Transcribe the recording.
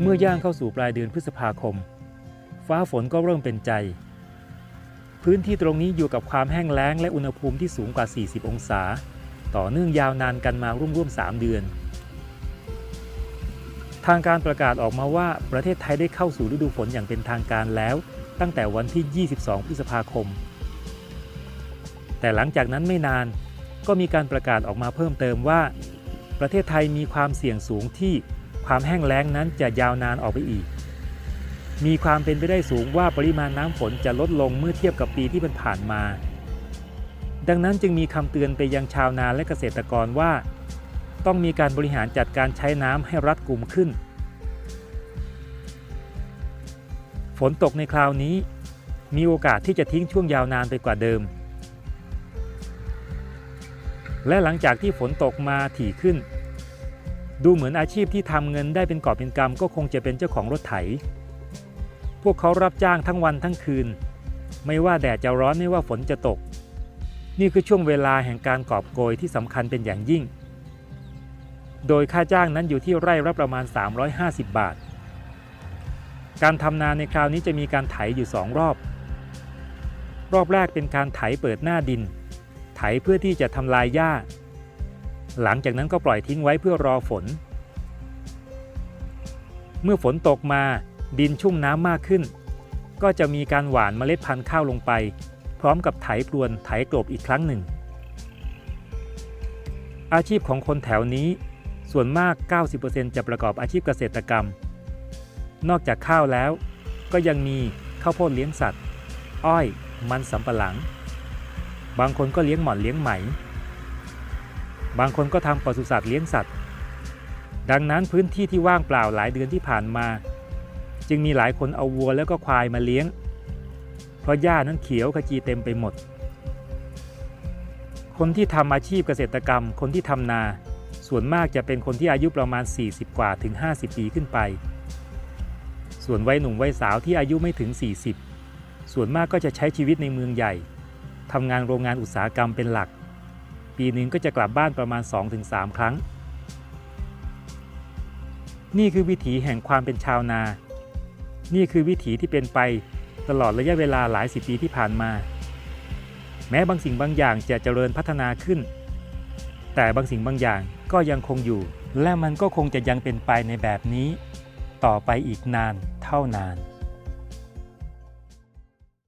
เมื่อย่างเข้าสู่ปลายเดือนพฤษภาคม ฟ้าฝนก็เริ่มเป็นใจ พื้นที่ตรงนี้อยู่กับความแห้งแล้งและอุณหภูมิที่สูงกว่า 40 องศา ต่อเนื่องยาวนานกันมาร่วมๆ3เดือน ทางการประกาศออกมาว่าประเทศไทยได้เข้าสู่ฤดูฝนอย่างเป็นทางการแล้ว ตั้งแต่วันที่ 22 พฤษภาคม แต่หลังจากนั้นไม่นานก็มีการประกาศออกมาเพิ่มเติมว่า ประเทศไทยมีความเสี่ยงสูงที่ ความแห้งแล้งนั้นจะยาวนานออกไปอีก มีความเป็นไปได้สูงว่าปริมาณน้ำฝนจะลดลงเมื่อเทียบกับปีที่ผ่านมา ดังนั้นจึงมีคำเตือนไปยังชาวนาและเกษตรกรว่า ต้องมีการบริหารจัดการใช้น้ำให้รัดกุมขึ้น ฝนตกในคราวนี้ มีโอกาสที่จะทิ้งช่วงยาวนานไปกว่าเดิม และหลังจากที่ฝนตกมาถี่ขึ้น ดูเหมือนอาชีพที่ทำเงินได้เป็นกอบเป็นกำก็คงจะเป็นเจ้าของรถไถ พวกเขารับจ้างทั้งวันทั้งคืน ไม่ว่าแดดจะร้อนไม่ว่าฝนจะตก นี่คือช่วงเวลาแห่งการกอบโกยที่สำคัญเป็นอย่างยิ่ง โดยค่าจ้างนั้นอยู่ที่ไร่ละประมาณ 350 บาท การทำนาในคราวนี้จะมีการไถอยู่สองรอบ รอบแรกเป็นการไถเปิดหน้าดิน ไถเพื่อที่จะทำลายหญ้า หลังจากนั้นก็ปล่อยทิ้งไว้เพื่อรอฝน เมื่อฝนตกมาดินชุ่มน้ำมากขึ้น ก็จะมีการหว่านเมล็ดพันธุ์ข้าวลงไป พร้อมกับไถพรวนไถกลบอีกครั้งหนึ่ง อาชีพของคนแถวนี้ ส่วนมาก 90%จะประกอบอาชีพเกษตรกรรม นอกจากข้าวแล้ว ก็ยังมีข้าวโพดเลี้ยงสัตว์ อ้อย มันสำปะหลัง บางคนก็เลี้ยงหม่อนเลี้ยงไหม บางคนก็ทำปศุสัตว์เลี้ยงสัตว์ ดังนั้นพื้นที่ที่ว่างเปล่าหลายเดือนที่ผ่านมา จึงมีหลายคนเอาวัวแล้วก็ควายมาเลี้ยง เพราะหญ้านั้นเขียวขจีเต็มไปหมด คนที่ทำอาชีพเกษตรกรรม คนที่ทำนาส่วนมากจะเป็นคนที่อายุประมาณ 40 กว่าถึง 50 ปีขึ้นไป ส่วนวัยหนุ่มวัยสาวที่อายุไม่ถึง 40 ส่วนมากก็จะใช้ชีวิตในเมืองใหญ่ทำงานโรงงานอุตสาหกรรมเป็นหลัก ปีหนึ่งก็จะกลับบ้านประมาณ 2-3 ครั้ง นี่คือวิถีแห่งความเป็นชาวนา นี่คือวิถีที่เป็นไปตลอดระยะเวลาหลายสิบปีที่ผ่านมา แม้บางสิ่งบางอย่างจะเจริญพัฒนาขึ้น แต่บางสิ่งบางอย่างก็ยังคงอยู่ และมันก็คงจะยังเป็นไปในแบบนี้ ต่อไปอีกนานเท่านาน